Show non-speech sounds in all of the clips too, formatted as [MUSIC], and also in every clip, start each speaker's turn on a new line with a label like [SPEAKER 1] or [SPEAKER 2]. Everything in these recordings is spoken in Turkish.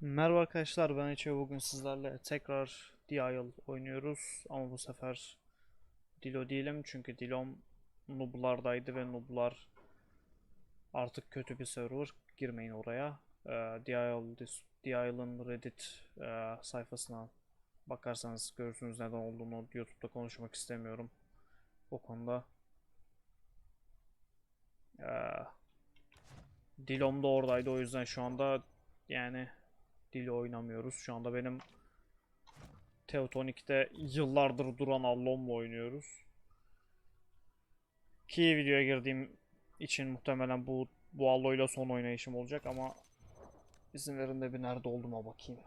[SPEAKER 1] Merhaba arkadaşlar ben Ece bugün sizlerle tekrar Dial oynuyoruz. Ama bu sefer Dilo değilim çünkü Dilom Noob'lardaydı ve Noob'lar artık kötü bir server. Girmeyin oraya. Ee, Dial, Dial'ın Reddit e, sayfasına bakarsanız görürsünüz neden olduğunu. YouTube'da konuşmak istemiyorum o konuda. Ee, Dilom da oradaydı o yüzden şu anda yani dili oynamıyoruz. Şu anda benim Teutonic'te yıllardır duran Allon'la oynuyoruz. Ki videoya girdiğim için muhtemelen bu bu Allo'yla son oynayışım olacak ama izin verin de bir nerede olduğuma bakayım.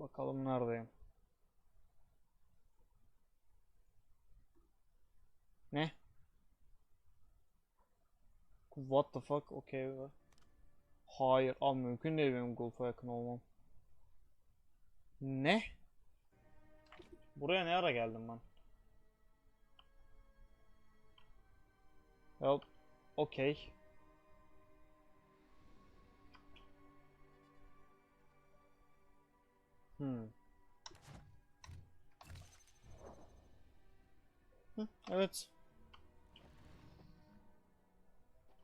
[SPEAKER 1] Bakalım neredeyim. Ne? What the fuck? Okey. Hayır, al mümkün değil benim Golf'a yakın olmam. Ne? Buraya ne ara geldim ben? Well, okey. Hmm. Hı, evet.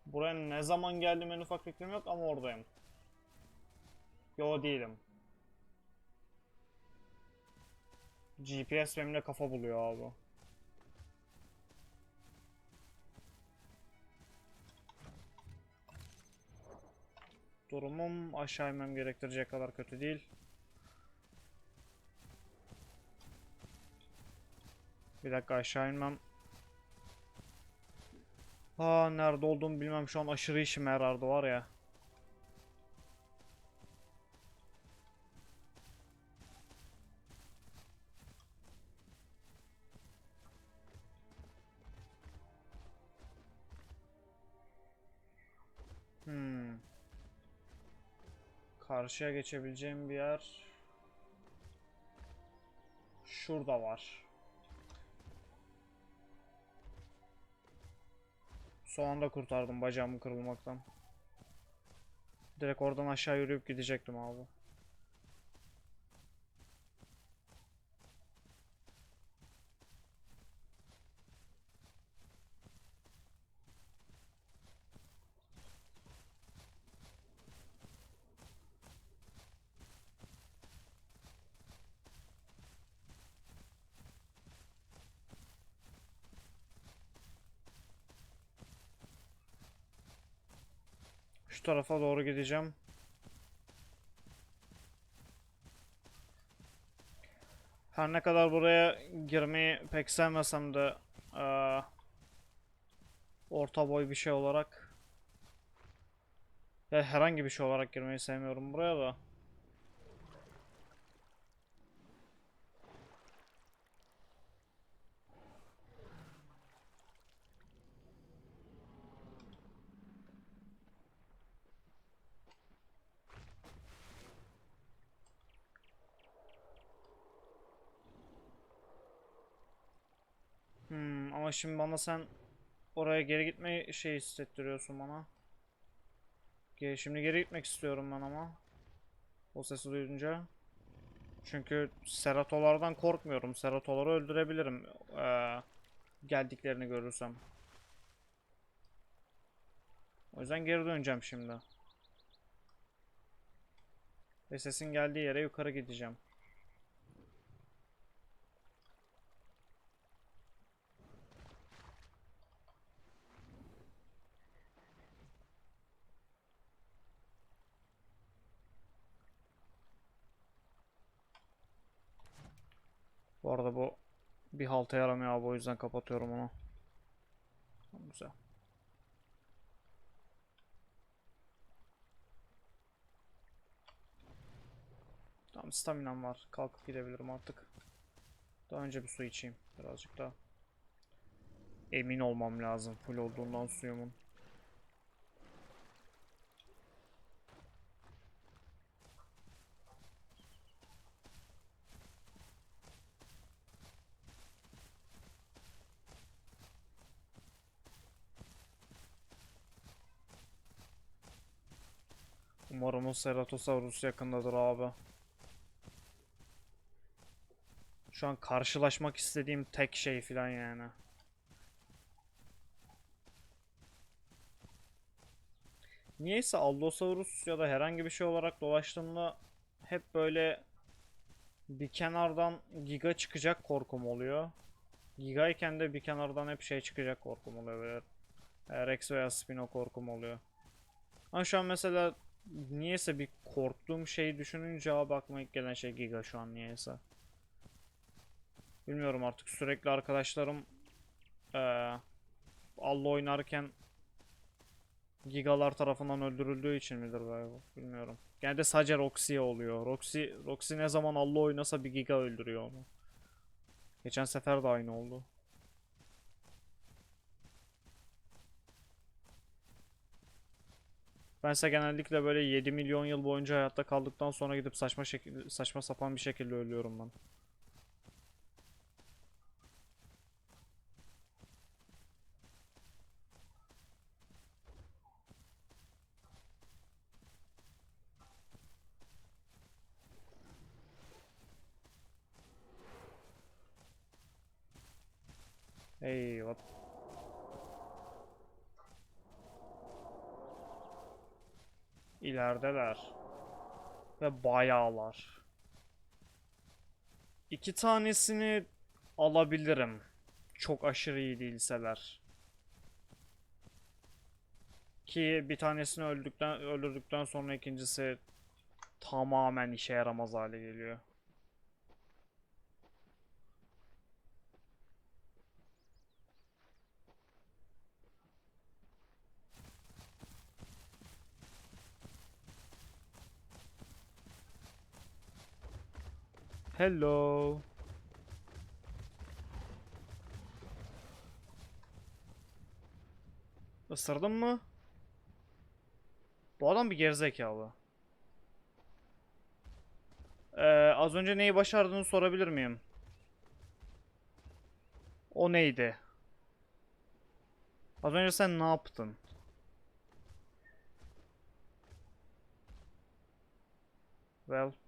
[SPEAKER 1] Buraya ne zaman geldim en ufak fikrim yok ama oradayım. Yo değilim. GPS benimle kafa buluyor abi. Durumum aşağı inmem gerektirecek kadar kötü değil. Bir dakika aşağı inmem. Aa nerede olduğumu bilmem şu an aşırı işime yarardı var ya. Hmm. Karşıya geçebileceğim bir yer şurada var. Son anda kurtardım bacağımı kırılmaktan. Direkt oradan aşağı yürüyüp gidecektim abi. Şu tarafa doğru gideceğim. Her ne kadar buraya girmeyi pek sevmesem de eee, orta boy bir şey olarak ya herhangi bir şey olarak girmeyi sevmiyorum buraya da. Hmm, ama şimdi bana sen oraya geri gitme şey hissettiriyorsun bana. Geri, şimdi geri gitmek istiyorum ben ama. O sesi duyunca. Çünkü seratolardan korkmuyorum. Seratoları öldürebilirim. Ee, geldiklerini görürsem. O yüzden geri döneceğim şimdi. Ve sesin geldiği yere yukarı gideceğim. Bu arada bu bir halta yaramıyor abi o yüzden kapatıyorum onu. Güzel. Tamam staminam var. Kalkıp gidebilirim artık. Daha önce bir su içeyim. Birazcık daha. Emin olmam lazım full olduğundan suyumun. Umarım o Ceratosaurus yakındadır abi. Şu an karşılaşmak istediğim tek şey filan yani. Niyeyse Allosaurus ya da herhangi bir şey olarak dolaştığımda hep böyle bir kenardan giga çıkacak korkum oluyor. Gigayken de bir kenardan hep şey çıkacak korkum oluyor böyle. Rex veya Spino korkum oluyor. Ama şu an mesela niyeyse bir korktuğum şeyi düşününce abi aklıma ilk gelen şey Giga şu an niyeyse. Bilmiyorum artık sürekli arkadaşlarım eee Allah oynarken Gigalar tarafından öldürüldüğü için midir böyle bu? Bilmiyorum. Genelde sadece Roxy'ye oluyor. Roxy, Roxy ne zaman Allah oynasa bir Giga öldürüyor onu. Geçen sefer de aynı oldu. Bense genellikle böyle 7 milyon yıl boyunca hayatta kaldıktan sonra gidip saçma şekilde saçma sapan bir şekilde ölüyorum ben. Hey, what? İlerideler. Ve bayağılar. İki tanesini alabilirim. Çok aşırı iyi değilseler. Ki bir tanesini öldükten öldürdükten sonra ikincisi tamamen işe yaramaz hale geliyor. Hello. Isırdın mı? Bu adam bir gerizekalı. Ee, az önce neyi başardığını sorabilir miyim? O neydi? Az önce sen ne yaptın? Well.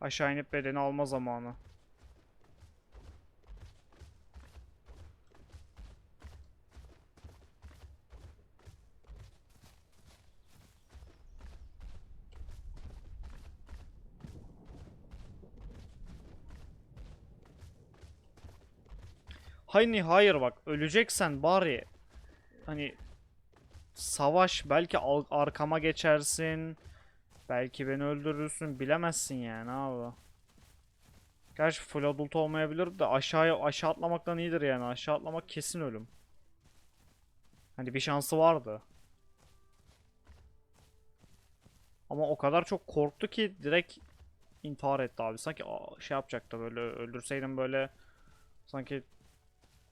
[SPEAKER 1] Aşağı inip bedeni alma zamanı. Hani hayır bak öleceksen bari hani savaş belki arkama geçersin. Belki beni öldürürsün bilemezsin yani abi. Gerçi full adult olmayabilir de aşağıya aşağı atlamaktan iyidir yani. Aşağı atlamak kesin ölüm. Hani bir şansı vardı. Ama o kadar çok korktu ki direkt intihar etti abi. Sanki şey yapacaktı böyle öldürseydim böyle sanki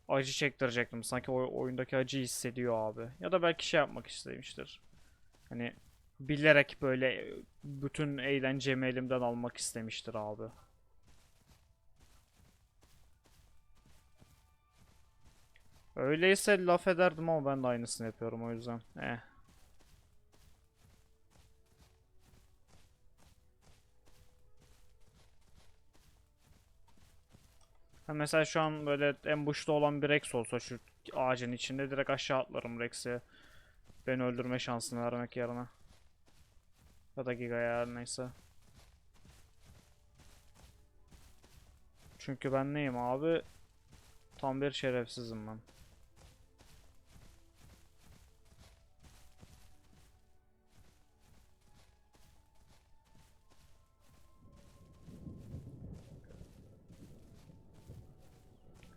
[SPEAKER 1] acı çektirecektim. Sanki o oyundaki acıyı hissediyor abi. Ya da belki şey yapmak istemiştir. Hani bilerek böyle bütün eğlencemi elimden almak istemiştir abi. Öyleyse laf ederdim ama ben de aynısını yapıyorum o yüzden. Eh. Ha mesela şu an böyle en boşta olan bir Rex olsa şu ağacın içinde direkt aşağı atlarım Rex'i. Beni öldürme şansını vermek yerine. Ya da Giga ya neyse. Çünkü ben neyim abi? Tam bir şerefsizim ben.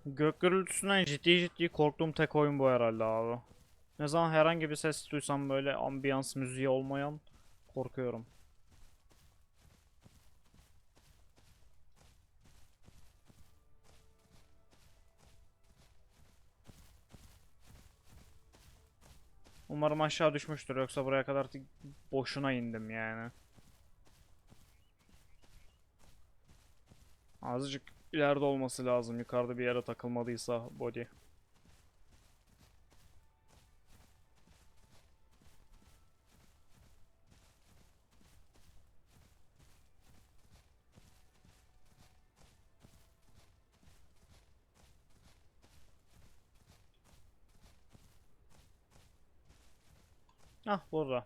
[SPEAKER 1] Gök gürültüsünden ciddi ciddi korktuğum tek oyun bu herhalde abi. Ne zaman herhangi bir ses duysam böyle ambiyans müziği olmayan korkuyorum. Umarım aşağı düşmüştür yoksa buraya kadar boşuna indim yani. Azıcık ileride olması lazım yukarıda bir yere takılmadıysa body. Ah burada.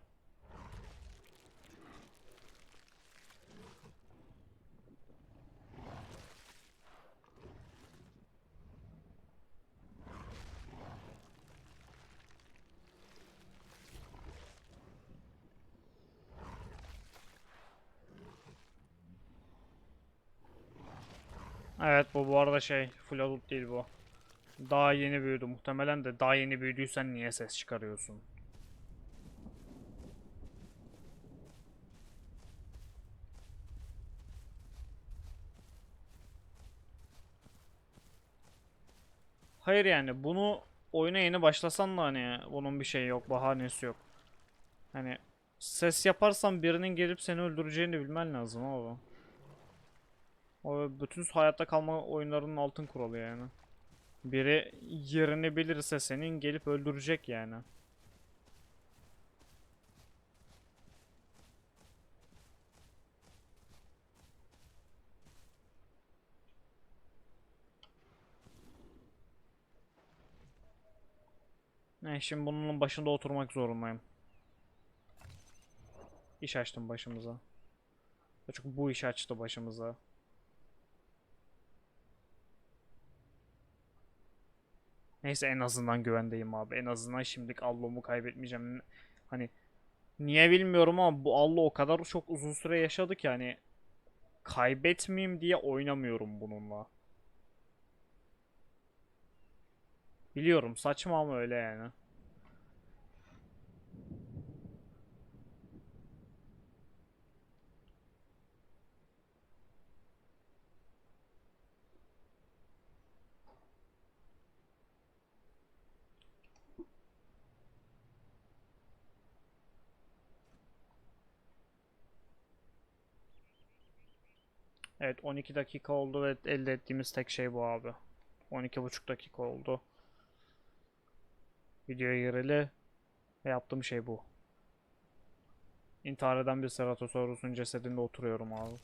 [SPEAKER 1] Evet bu bu arada şey full adult değil bu. Daha yeni büyüdü muhtemelen de daha yeni büyüdüysen niye ses çıkarıyorsun? Hayır yani bunu oyuna yeni başlasan da hani bunun bir şeyi yok, bahanesi yok. Hani ses yaparsan birinin gelip seni öldüreceğini bilmen lazım abi. O bütün hayatta kalma oyunlarının altın kuralı yani. Biri yerini bilirse senin gelip öldürecek yani. Ne şimdi bunun başında oturmak zorundayım. İş açtım başımıza. Çünkü bu iş açtı başımıza. Neyse en azından güvendeyim abi. En azından şimdilik Allo'mu kaybetmeyeceğim. Hani niye bilmiyorum ama bu Allo o kadar çok uzun süre yaşadı ki hani kaybetmeyeyim diye oynamıyorum bununla. Biliyorum saçma ama öyle yani. Evet 12 dakika oldu ve elde ettiğimiz tek şey bu abi. 12,5 dakika oldu. Videoya gireli yaptığım şey bu. İntihar eden bir Ceratosaurus'un cesedinde oturuyorum abi.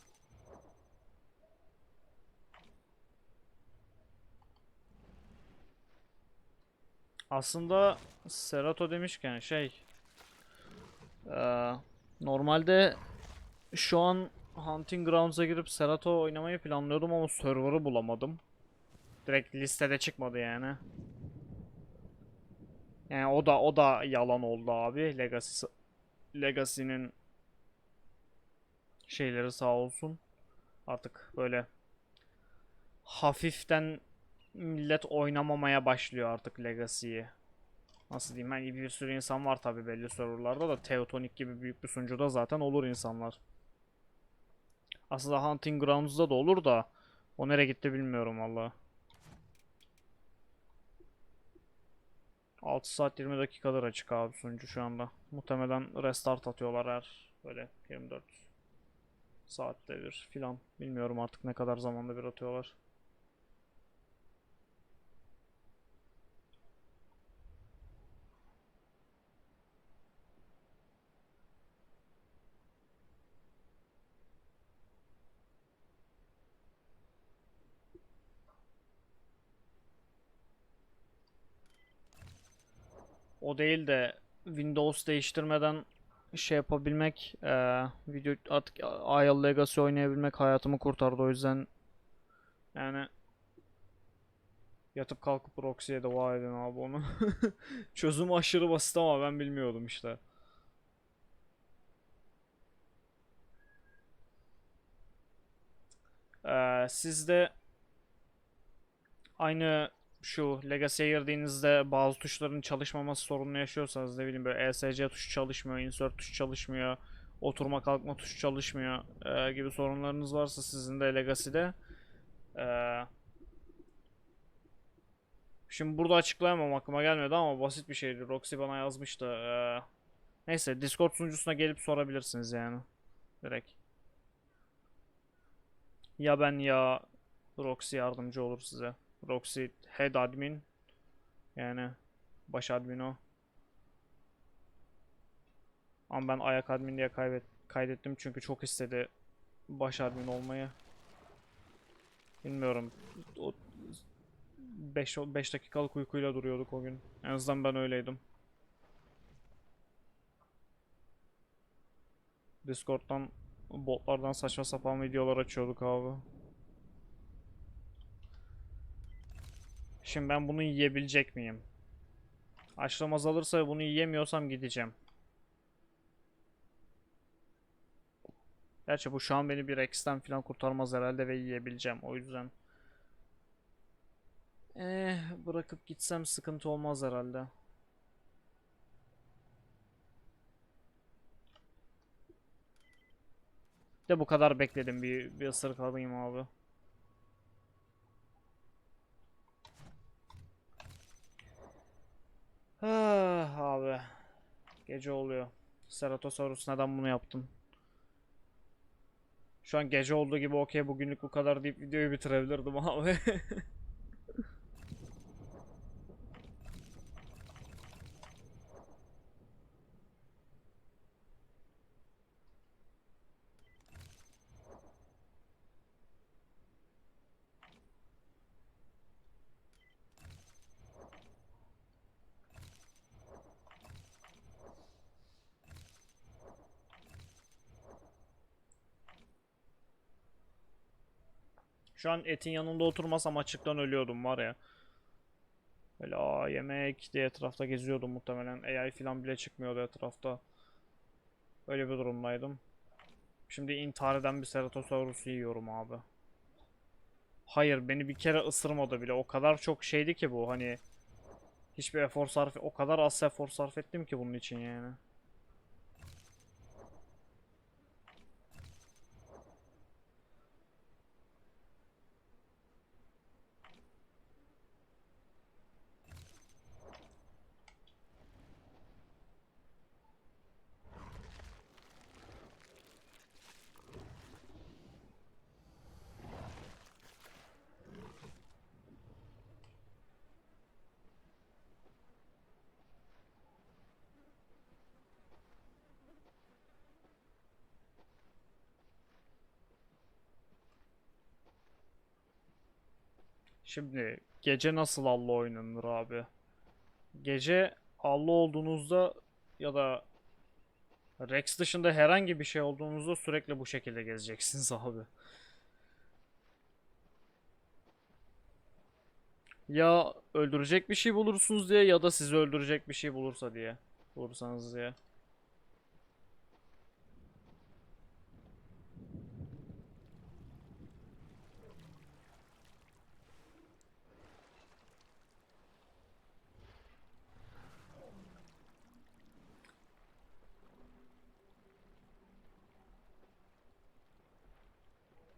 [SPEAKER 1] Aslında Cerato demişken şey eee, normalde şu an Hunting Grounds'a girip Cerato oynamayı planlıyordum ama server'ı bulamadım. Direkt listede çıkmadı yani. Yani o da o da yalan oldu abi. Legacy Legacy'nin şeyleri sağ olsun. Artık böyle hafiften millet oynamamaya başlıyor artık Legacy'yi. Nasıl diyeyim ben bir sürü insan var tabi belli serverlarda da Teutonic gibi büyük bir sunucuda zaten olur insanlar. Aslında Hunting Grounds'da da olur da o nereye gitti bilmiyorum valla. 6 saat 20 dakikadır açık abi sunucu şu anda. Muhtemelen restart atıyorlar her böyle 24 saatte bir filan. Bilmiyorum artık ne kadar zamanda bir atıyorlar. O değil de Windows değiştirmeden şey yapabilmek, eee, video artık Isle Legacy oynayabilmek hayatımı kurtardı o yüzden yani yatıp kalkıp Roxy'ye dua edin abi onu. [LAUGHS] Çözümü aşırı basit ama ben bilmiyordum işte. Eee siz de aynı şu Legacy'ye girdiğinizde bazı tuşların çalışmaması sorununu yaşıyorsanız ne bileyim böyle ESC tuşu çalışmıyor, insert tuşu çalışmıyor, oturma kalkma tuşu çalışmıyor e, gibi sorunlarınız varsa sizin de Legacy'de e, şimdi burada açıklayamam aklıma gelmedi ama basit bir şeydi. Roxy bana yazmıştı. E, neyse Discord sunucusuna gelip sorabilirsiniz yani. Direkt. Ya ben ya Roxy yardımcı olur size. Roxy head admin yani baş admin o. Ama ben ayak admin diye kaybet kaydettim çünkü çok istedi baş admin olmayı. Bilmiyorum. O 5 5 dakikalık uykuyla duruyorduk o gün. En azından ben öyleydim. Discord'dan botlardan saçma sapan videolar açıyorduk abi. Şimdi ben bunu yiyebilecek miyim? Açlığım azalırsa bunu yiyemiyorsam gideceğim. Gerçi bu şu an beni bir X'ten falan kurtarmaz herhalde ve yiyebileceğim. O yüzden. Eh, bırakıp gitsem sıkıntı olmaz herhalde. De bu kadar bekledim bir bir ısırık alayım abi. Ah abi. Gece oluyor. Ceratosaurus neden bunu yaptın? Şu an gece olduğu gibi okey bugünlük bu kadar deyip videoyu bitirebilirdim abi. [LAUGHS] Şu an etin yanında oturmasam açıktan ölüyordum var ya. Böyle aa yemek diye etrafta geziyordum muhtemelen. AI falan bile çıkmıyordu etrafta. Öyle bir durumdaydım. Şimdi intihar eden bir Ceratosaurus'u yiyorum abi. Hayır beni bir kere ısırmadı bile. O kadar çok şeydi ki bu hani. Hiçbir efor sarf o kadar az efor sarf ettim ki bunun için yani. Şimdi gece nasıl Allah oynanır abi? Gece Allah olduğunuzda ya da Rex dışında herhangi bir şey olduğunuzda sürekli bu şekilde gezeceksiniz [LAUGHS] abi. Ya öldürecek bir şey bulursunuz diye ya da sizi öldürecek bir şey bulursa diye. Bulursanız diye.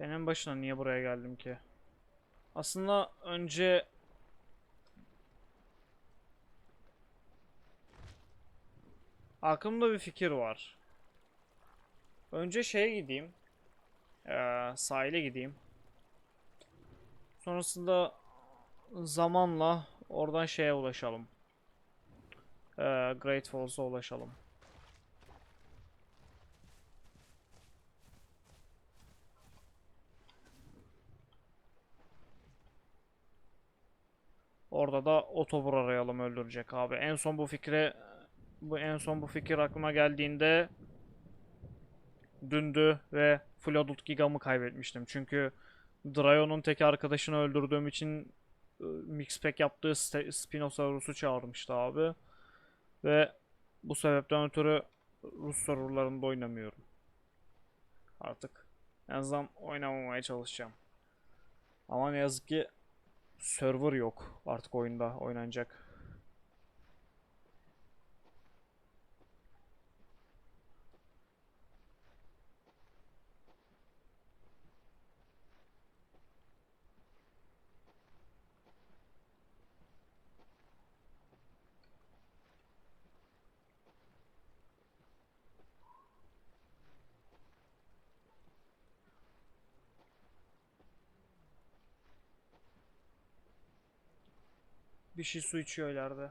[SPEAKER 1] Benim başına niye buraya geldim ki? Aslında önce aklımda bir fikir var. Önce şeye gideyim. Ee, sahile gideyim. Sonrasında zamanla oradan şeye ulaşalım. Ee, Great Falls'a ulaşalım. Orada da otobur arayalım öldürecek abi. En son bu fikre bu en son bu fikir aklıma geldiğinde dündü ve Adult Giga'mı kaybetmiştim. Çünkü Drayo'nun tek arkadaşını öldürdüğüm için ı, Mixpack yaptığı Spinosaurus'u çağırmıştı abi. Ve bu sebepten ötürü Rus serverlarında oynamıyorum. Artık en azından oynamamaya çalışacağım. Ama ne yazık ki server yok artık oyunda oynanacak. bir şey su içiyor ileride.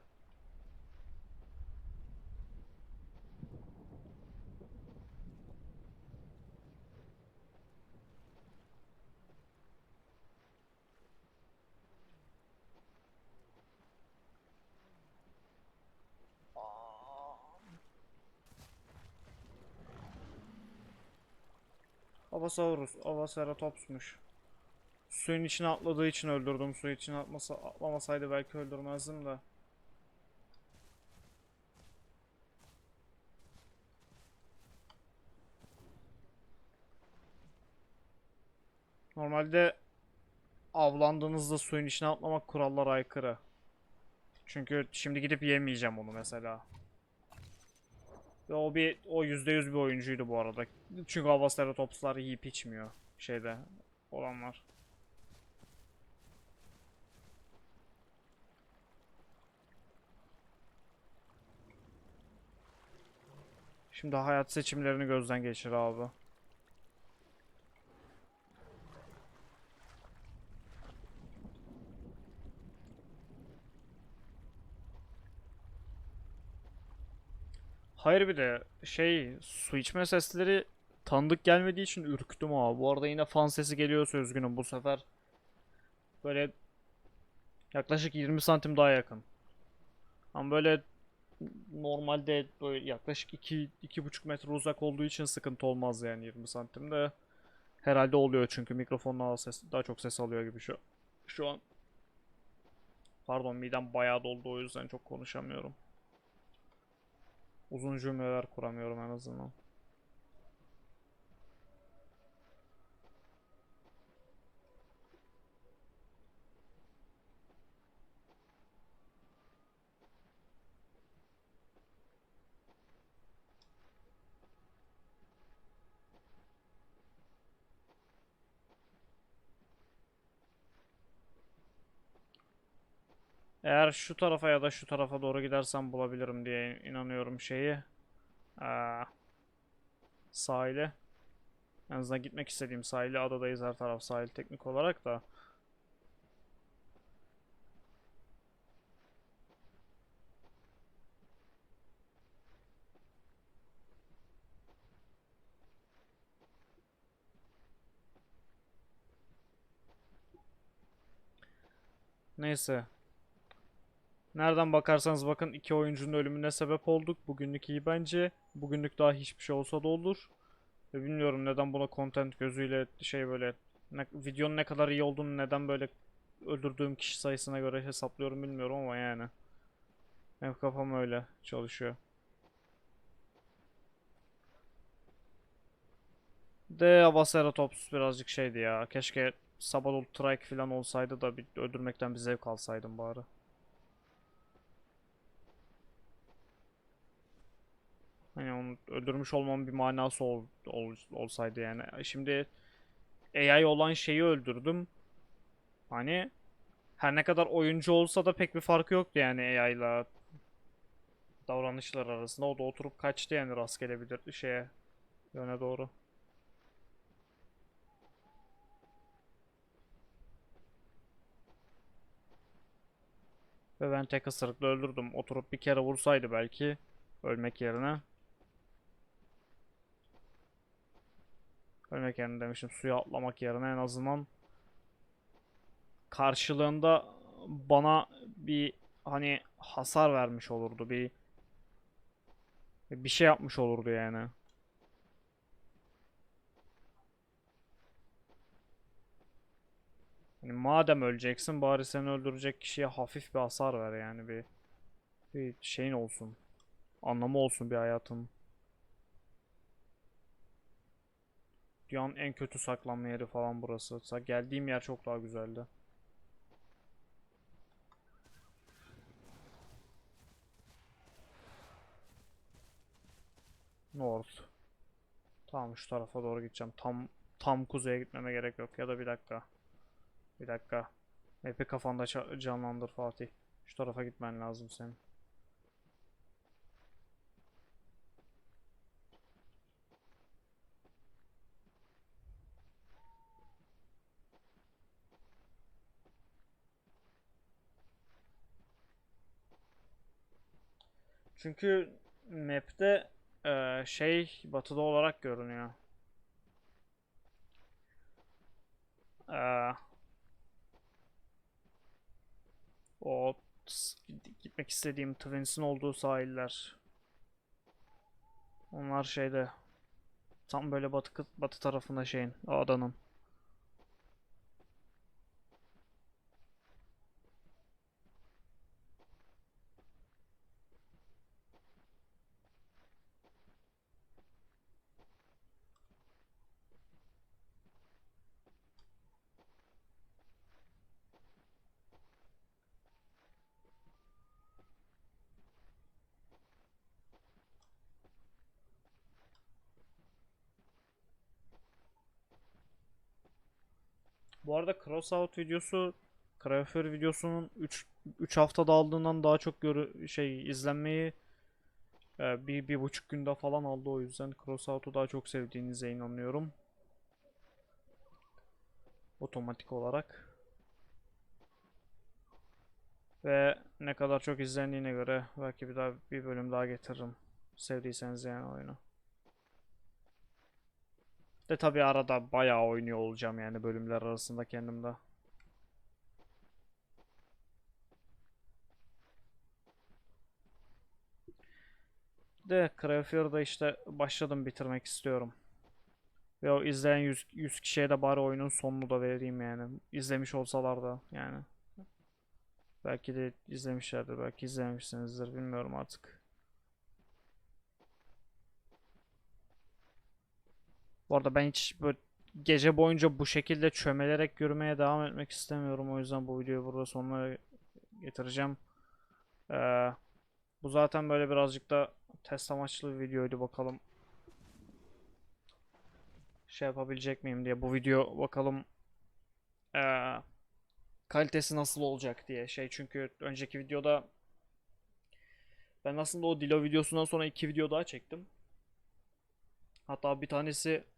[SPEAKER 1] Avasaurus, Avaceratops'muş. Suyun içine atladığı için öldürdüm. Suyun içine atmasa, atlamasaydı belki öldürmezdim de. Normalde avlandığınızda suyun içine atlamak kurallara aykırı. Çünkü şimdi gidip yemeyeceğim onu mesela. Ve o bir o %100 bir oyuncuydu bu arada. Çünkü Avaceratops'lar yiyip içmiyor şeyde olanlar. Şimdi hayat seçimlerini gözden geçir abi. Hayır bir de şey su içme sesleri tanıdık gelmediği için ürktüm abi. Bu arada yine fan sesi geliyorsa üzgünüm bu sefer. Böyle yaklaşık 20 santim daha yakın. Ama böyle normalde böyle yaklaşık 2 2,5 metre uzak olduğu için sıkıntı olmaz yani 20 santim de. Herhalde oluyor çünkü mikrofonun daha ses daha çok ses alıyor gibi şu şu an. Pardon midem bayağı doldu o yüzden çok konuşamıyorum. Uzun cümleler kuramıyorum en azından. Eğer şu tarafa ya da şu tarafa doğru gidersem bulabilirim diye inanıyorum şeyi. Aa, sahile. En azından gitmek istediğim sahile. Adadayız her taraf sahil teknik olarak da. Neyse. Nereden bakarsanız bakın iki oyuncunun ölümüne sebep olduk. Bugünlük iyi bence. Bugünlük daha hiçbir şey olsa da olur. Ve bilmiyorum neden buna content gözüyle şey böyle ne- videonun ne kadar iyi olduğunu neden böyle öldürdüğüm kişi sayısına göre hesaplıyorum bilmiyorum ama yani. Benim kafam öyle çalışıyor. De Avaceratops birazcık şeydi ya. Keşke Sabadoth Trike falan olsaydı da bir öldürmekten bir zevk alsaydım bari. Hani onu öldürmüş olmamın bir manası ol, ol- olsaydı yani. Şimdi AI olan şeyi öldürdüm. Hani her ne kadar oyuncu olsa da pek bir farkı yoktu yani AI ile davranışlar arasında. O da oturup kaçtı yani rastgele bir şeye yöne doğru. Ve ben tek ısırıkla öldürdüm. Oturup bir kere vursaydı belki ölmek yerine. Ölmek yerine demişim. Suya atlamak yerine en azından karşılığında bana bir hani hasar vermiş olurdu. Bir bir şey yapmış olurdu yani. Hani madem öleceksin bari seni öldürecek kişiye hafif bir hasar ver yani bir bir şeyin olsun. Anlamı olsun bir hayatın. Dünyanın en kötü saklanma yeri falan burası. Geldiğim yer çok daha güzeldi. North. Tamam şu tarafa doğru gideceğim. Tam tam kuzeye gitmeme gerek yok. Ya da bir dakika. Bir dakika. Map'i kafanda canlandır Fatih. Şu tarafa gitmen lazım senin. Çünkü map'te eee, şey batıda olarak görünüyor. Eee, o gitmek istediğim Twins'in olduğu sahiller. Onlar şeyde Tam böyle batı, batı tarafında şeyin, adanın. Bu arada Crossout videosu Crayfier videosunun 3 3 haftada aldığından daha çok görü şey izlenmeyi e, bir, bir buçuk günde falan aldı o yüzden Crossout'u daha çok sevdiğinize inanıyorum. Otomatik olarak. Ve ne kadar çok izlendiğine göre belki bir daha bir bölüm daha getiririm. Sevdiyseniz yani oyunu. De tabii arada bayağı oynuyor olacağım yani bölümler arasında kendimde. De Crayfield'da işte başladım bitirmek istiyorum. Ve o izleyen 100, 100 kişiye de bari oyunun sonunu da vereyim yani. İzlemiş olsalar da yani. Belki de izlemişlerdir, belki izlememişsinizdir bilmiyorum artık. Bu arada ben hiç böyle gece boyunca bu şekilde çömelerek yürümeye devam etmek istemiyorum. O yüzden bu videoyu burada sonuna getireceğim. Ee, bu zaten böyle birazcık da test amaçlı bir videoydu bakalım. Şey yapabilecek miyim diye. Bu video bakalım ee, kalitesi nasıl olacak diye. Şey çünkü önceki videoda ben aslında o Dilo videosundan sonra iki video daha çektim. Hatta bir tanesi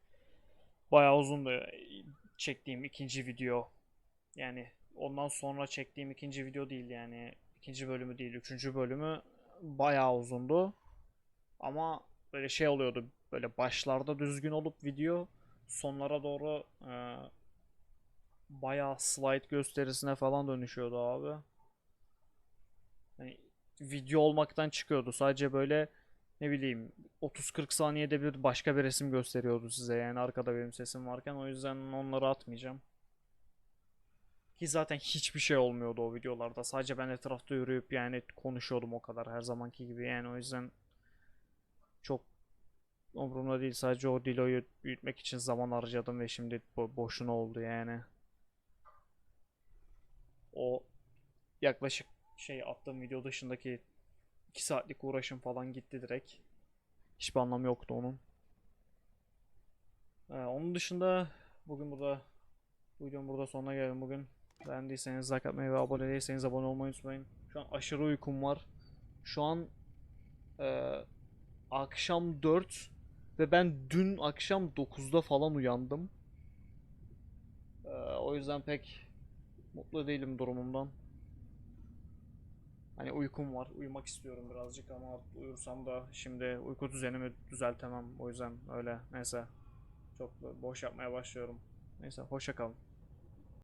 [SPEAKER 1] bayağı uzundu çektiğim ikinci video. Yani ondan sonra çektiğim ikinci video değil yani ikinci bölümü değil üçüncü bölümü bayağı uzundu. Ama böyle şey oluyordu böyle başlarda düzgün olup video sonlara doğru e, bayağı slide gösterisine falan dönüşüyordu abi. Hani video olmaktan çıkıyordu. Sadece böyle ne bileyim 30-40 saniyede bir başka bir resim gösteriyordu size yani arkada benim sesim varken o yüzden onları atmayacağım. Ki zaten hiçbir şey olmuyordu o videolarda. Sadece ben etrafta yürüyüp yani konuşuyordum o kadar her zamanki gibi yani o yüzden çok umurumda değil. Sadece o Dilo'yu büyütmek için zaman harcadım ve şimdi bo- boşuna oldu yani. O yaklaşık şey attığım video dışındaki 2 saatlik uğraşım falan gitti direkt. Hiçbir anlamı yoktu onun. Ee, onun dışında bugün burada bu videonun burada sonuna geldim bugün. Beğendiyseniz like atmayı ve abone değilseniz abone olmayı unutmayın. Şu an aşırı uykum var. Şu an e, akşam 4 ve ben dün akşam 9'da falan uyandım. Ee, o yüzden pek mutlu değilim durumumdan. Hani uykum var. Uyumak istiyorum birazcık ama uyursam da şimdi uyku düzenimi düzeltemem. O yüzden öyle. Neyse. Çok boş yapmaya başlıyorum. Neyse hoşça kalın.